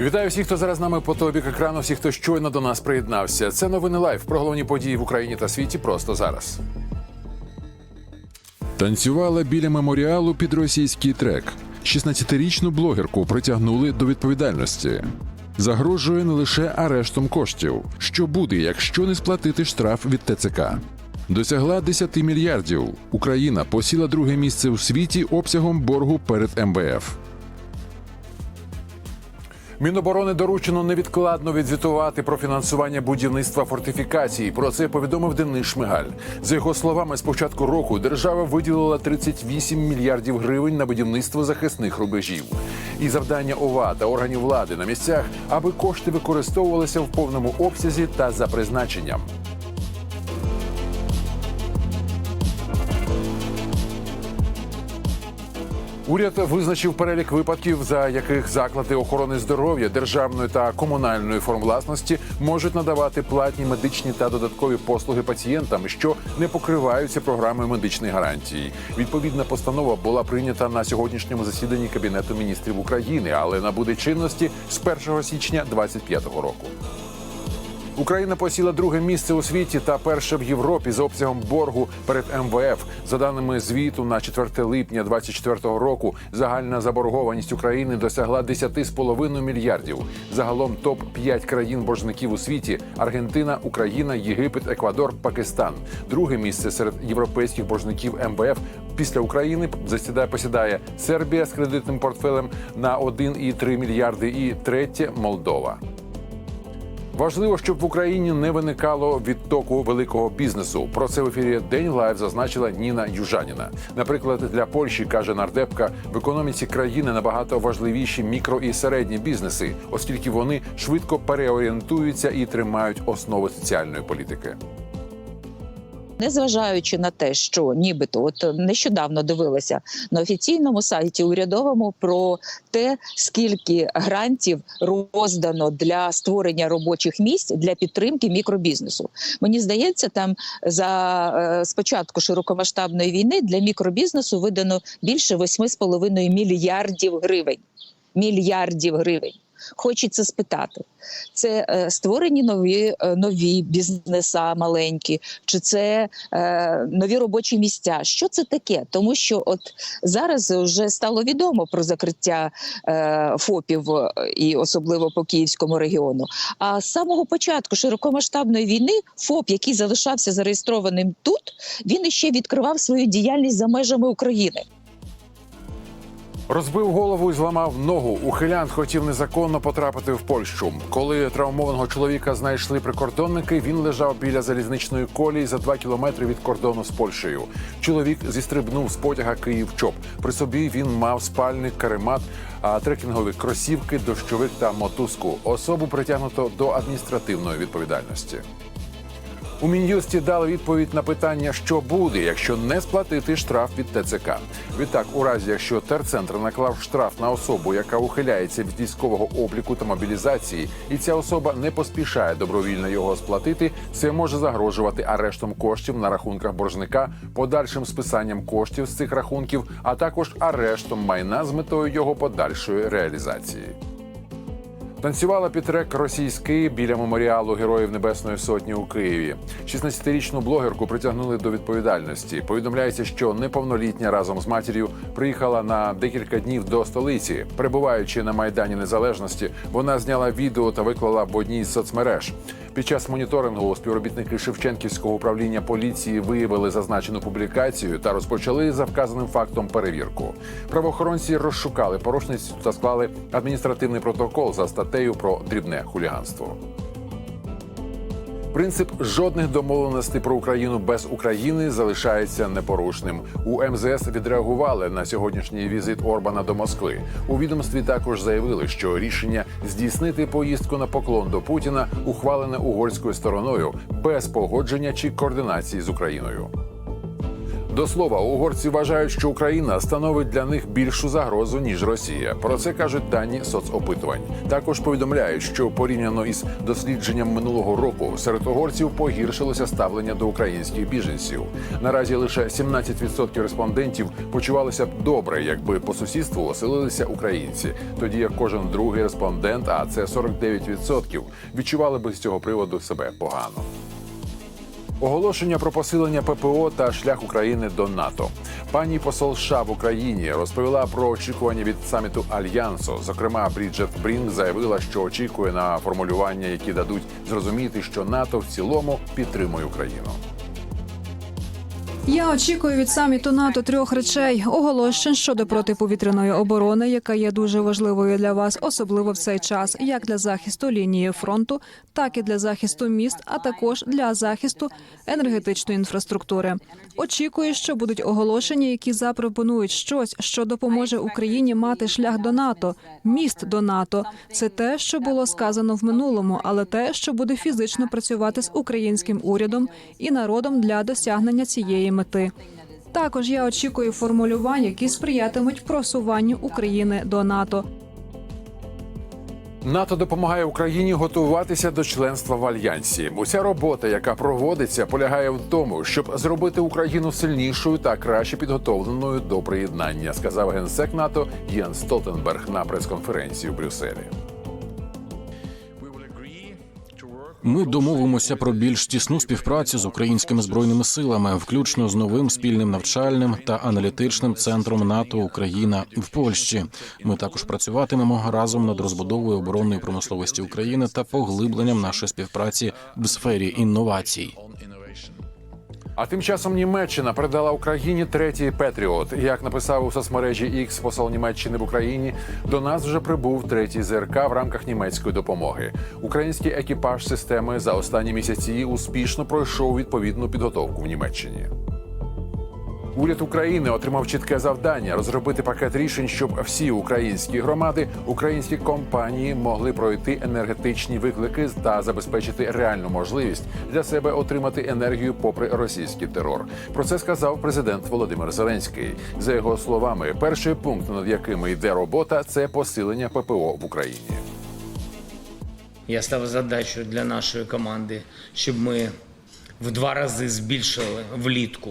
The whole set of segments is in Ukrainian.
Вітаю всіх, хто зараз з нами по той бік екрану, всіх, хто щойно до нас приєднався. Це новини лайв про головні події в Україні та світі просто зараз. Танцювала біля меморіалу під російський трек. 16-річну блогерку притягнули до відповідальності. Загрожує не лише арештом коштів. Що буде, якщо не сплатити штраф від ТЦК? Досягла 10 мільярдів. Україна посіла друге місце у світі обсягом боргу перед МВФ. Міноборони доручено невідкладно відзвітувати про фінансування будівництва фортифікацій. Про це повідомив Денис Шмигаль. За його словами, з початку року держава виділила 38 мільярдів гривень на будівництво захисних рубежів. І завдання ОВА та органів влади на місцях, аби кошти використовувалися в повному обсязі та за призначенням. Уряд визначив перелік випадків, за яких заклади охорони здоров'я державної та комунальної форм власності можуть надавати платні медичні та додаткові послуги пацієнтам, що не покриваються програмою медичних гарантій. Відповідна постанова була прийнята на сьогоднішньому засіданні Кабінету міністрів України, але набуде чинності з 1 січня 2025 року. Україна посіла друге місце у світі та перше в Європі за обсягом боргу перед МВФ. За даними звіту на 4 липня 2024 року, загальна заборгованість України досягла 10,5 мільярдів. Загалом топ 5 країн боржників у світі: Аргентина, Україна, Єгипет, Еквадор, Пакистан. Друге місце серед європейських боржників МВФ після України засідає посідає Сербія з кредитним портфелем на 1,3 мільярди і третє Молдова. Важливо, щоб в Україні не виникало відтоку великого бізнесу. Про це в ефірі День Лайв зазначила Ніна Южаніна. Наприклад, для Польщі каже нардепка, в економіці країни набагато важливіші мікро і середні бізнеси, оскільки вони швидко переорієнтуються і тримають основи соціальної політики. Незважаючи на те, що нібито от нещодавно дивилася на офіційному сайті урядовому про те, скільки грантів роздано для створення робочих місць для підтримки мікробізнесу. Мені здається, там за е, спочатку широкомасштабної війни для мікробізнесу видано більше 8,5 мільярдів гривень. Мільярдів гривень. Хочеться спитати, це е, створені нові е, нові бізнеса маленькі, чи це е, нові робочі місця? Що це таке? Тому що от зараз вже стало відомо про закриття е, ФОПів е, і особливо по Київському регіону. А з самого початку широкомасштабної війни ФОП, який залишався зареєстрованим тут, він іще відкривав свою діяльність за межами України. Розбив голову і зламав ногу. Ухилянт хотів незаконно потрапити в Польщу. Коли травмованого чоловіка знайшли прикордонники, він лежав біля залізничної колії за два кілометри від кордону з Польщею. Чоловік зістрибнув з потяга Київ чоп. При собі він мав спальник, каремат, трекінгові кросівки, дощовик та мотузку. Особу притягнуто до адміністративної відповідальності. У мін'юсті дали відповідь на питання, що буде, якщо не сплатити штраф від ТЦК. Відтак, у разі якщо терцентр наклав штраф на особу, яка ухиляється від військового обліку та мобілізації, і ця особа не поспішає добровільно його сплатити, це може загрожувати арештом коштів на рахунках боржника, подальшим списанням коштів з цих рахунків, а також арештом майна з метою його подальшої реалізації. Танцювала під трек російський біля меморіалу Героїв Небесної Сотні у Києві. 16-річну блогерку притягнули до відповідальності. Повідомляється, що неповнолітня разом з матір'ю приїхала на декілька днів до столиці. Перебуваючи на майдані Незалежності, вона зняла відео та виклала в одній з соцмереж. Під час моніторингу співробітники Шевченківського управління поліції виявили зазначену публікацію та розпочали за вказаним фактом перевірку. Правоохоронці розшукали порушницю та склали адміністративний протокол за статтею про дрібне хуліганство. Принцип жодних домовленостей про Україну без України залишається непорушним. У МЗС відреагували на сьогоднішній візит Орбана до Москви. У відомстві також заявили, що рішення здійснити поїздку на поклон до Путіна ухвалене угорською стороною без погодження чи координації з Україною. До слова, угорці вважають, що Україна становить для них більшу загрозу ніж Росія. Про це кажуть дані соцопитувань. Також повідомляють, що порівняно із дослідженням минулого року серед угорців погіршилося ставлення до українських біженців. Наразі лише 17% респондентів почувалися б добре, якби по сусідству оселилися українці. Тоді як кожен другий респондент, а це 49%, відчували би з цього приводу себе погано. Оголошення про посилення ППО та шлях України до НАТО. Пані посол США в Україні розповіла про очікування від саміту Альянсу. Зокрема, Бріджет Брінг заявила, що очікує на формулювання, які дадуть зрозуміти, що НАТО в цілому підтримує Україну. Я очікую від саміту НАТО трьох речей: оголошень щодо протиповітряної оборони, яка є дуже важливою для вас, особливо в цей час, як для захисту лінії фронту, так і для захисту міст, а також для захисту енергетичної інфраструктури. Очікую, що будуть оголошення, які запропонують щось, що допоможе Україні мати шлях до НАТО, міст до НАТО. Це те, що було сказано в минулому, але те, що буде фізично працювати з українським урядом і народом для досягнення цієї мети. Також я очікую формулювань, які сприятимуть просуванню України до НАТО. НАТО допомагає Україні готуватися до членства в альянсі. Уся робота, яка проводиться, полягає в тому, щоб зробити Україну сильнішою та краще підготовленою до приєднання, сказав генсек НАТО Єн Столтенберг на прес-конференції в Брюсселі. Ми домовимося про більш тісну співпрацю з українськими збройними силами, включно з новим спільним навчальним та аналітичним центром НАТО Україна в Польщі. Ми також працюватимемо разом над розбудовою оборонної промисловості України та поглибленням нашої співпраці в сфері інновацій. А тим часом Німеччина передала Україні третій Петріот. Як написав у соцмережі X посол Німеччини в Україні, до нас вже прибув третій ЗРК в рамках німецької допомоги. Український екіпаж системи за останні місяці успішно пройшов відповідну підготовку в Німеччині. Уряд України отримав чітке завдання розробити пакет рішень, щоб всі українські громади, українські компанії могли пройти енергетичні виклики та забезпечити реальну можливість для себе отримати енергію попри російський терор. Про це сказав президент Володимир Зеленський. За його словами, перший пункт, над якими йде робота, це посилення ППО в Україні. Я ставив задачу для нашої команди, щоб ми в два рази збільшили влітку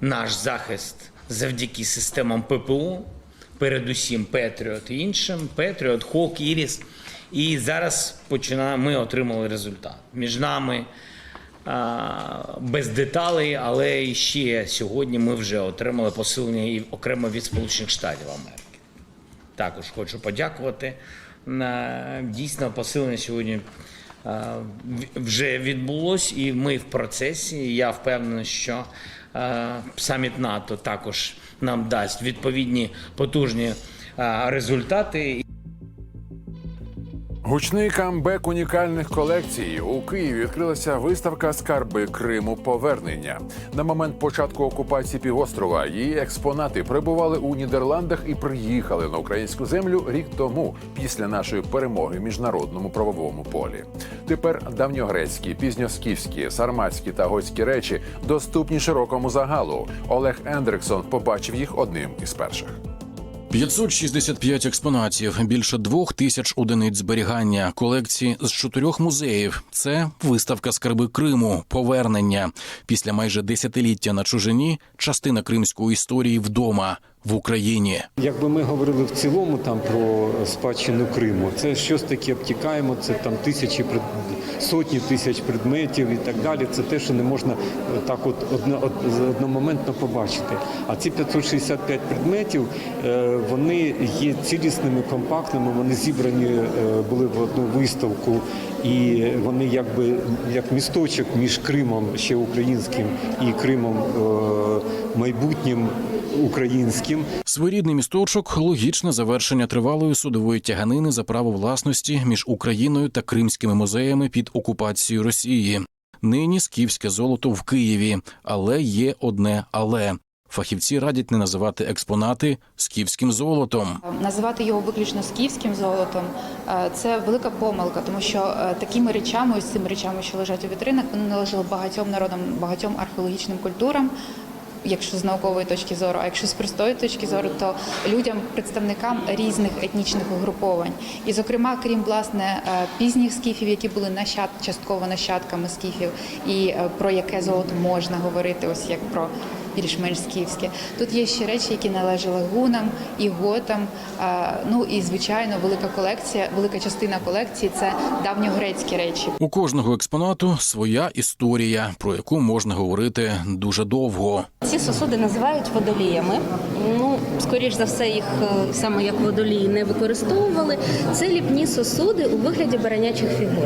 наш захист завдяки системам ППО, передусім Петріот і іншим, Петріот, Хок, Іріс. І зараз починаємо, ми отримали результат. Між нами без деталей, але ще сьогодні ми вже отримали посилення і окремо від Сполучених Штатів Америки. Також хочу подякувати. Дійсно посилення сьогодні вже відбулось, і ми в процесі. Я впевнений, що е, саміт НАТО також нам дасть відповідні потужні е, результати. Гучний камбек унікальних колекцій у Києві відкрилася виставка Скарби Криму повернення. На момент початку окупації півострова її експонати перебували у Нідерландах і приїхали на українську землю рік тому, після нашої перемоги в міжнародному правовому полі. Тепер давньогрецькі, пізньоскіфські, сарматські та готські речі доступні широкому загалу. Олег Ендриксон побачив їх одним із перших. 565 експонатів, більше двох тисяч одиниць зберігання, колекції з чотирьох музеїв. Це виставка скарби Криму, повернення після майже десятиліття на чужині. Частина кримської історії вдома в Україні. Якби ми говорили в цілому там про спадщину Криму, це щось таке обтікаємо, це там тисячі сотні тисяч предметів і так далі. Це те, що не можна так от одно... од- одномоментно побачити. А ці 565 предметів е, вони є цілісними, компактними, вони зібрані е, були в одну виставку, і вони якби як місточок між Кримом ще українським і Кримом е, майбутнім українським. Своєрідний місточок логічне завершення тривалої судової тяганини за право власності між Україною та кримськими музеями під окупацією Росії. Нині скіфське золото в Києві, але є одне але. Фахівці радять не називати експонати скіфським золотом. Називати його виключно скіфським золотом е, це велика помилка, тому що е, такими речами, ось цими речами, що лежать у вітринах, вони належали багатьом народам, багатьом археологічним культурам. Якщо з наукової точки зору, а якщо з простої точки зору, то людям, представникам різних етнічних угруповань. І, зокрема, крім власне е, пізніх скіфів, які були нащад, частково нащадками скіфів, і е, про яке золото можна говорити, ось як про більш-менш скіфське. Тут є ще речі, які належали гунам і готам. Ну і звичайно, велика колекція, велика частина колекції це давньогрецькі речі. У кожного експонату своя історія, про яку можна говорити дуже довго. Ці сосуди називають водоліями. Ну, скоріш за все, їх е, саме як водолії не використовували. Це ліпні сосуди у вигляді баранячих фігур.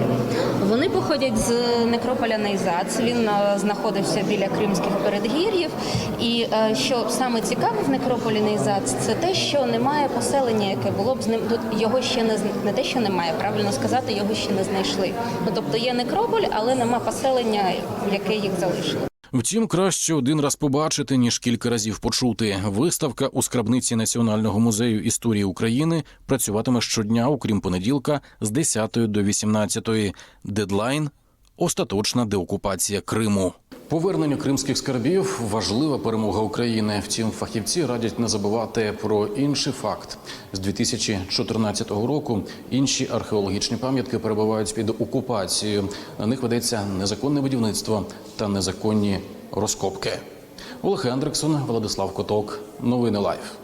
Вони походять з некрополя Найзац. Він е, знаходився біля кримських передгір'їв. І е, що саме цікаве в некрополі Найзац, це те, що немає поселення, яке було б з ним. Тут його ще не не те, що немає, правильно сказати, його ще не знайшли. Ну тобто є некрополь, але нема поселення, яке їх залишило. Втім, краще один раз побачити, ніж кілька разів почути. Виставка у скрабниці Національного музею історії України працюватиме щодня, окрім понеділка, з 10 до 18. Дедлайн остаточна деокупація Криму. Повернення кримських скарбів важлива перемога України. Втім, фахівці радять не забувати про інший факт: з 2014 року інші археологічні пам'ятки перебувають під окупацією. На них ведеться незаконне будівництво та незаконні розкопки. Олег Ендриксон, Владислав Коток. Новини Лайф.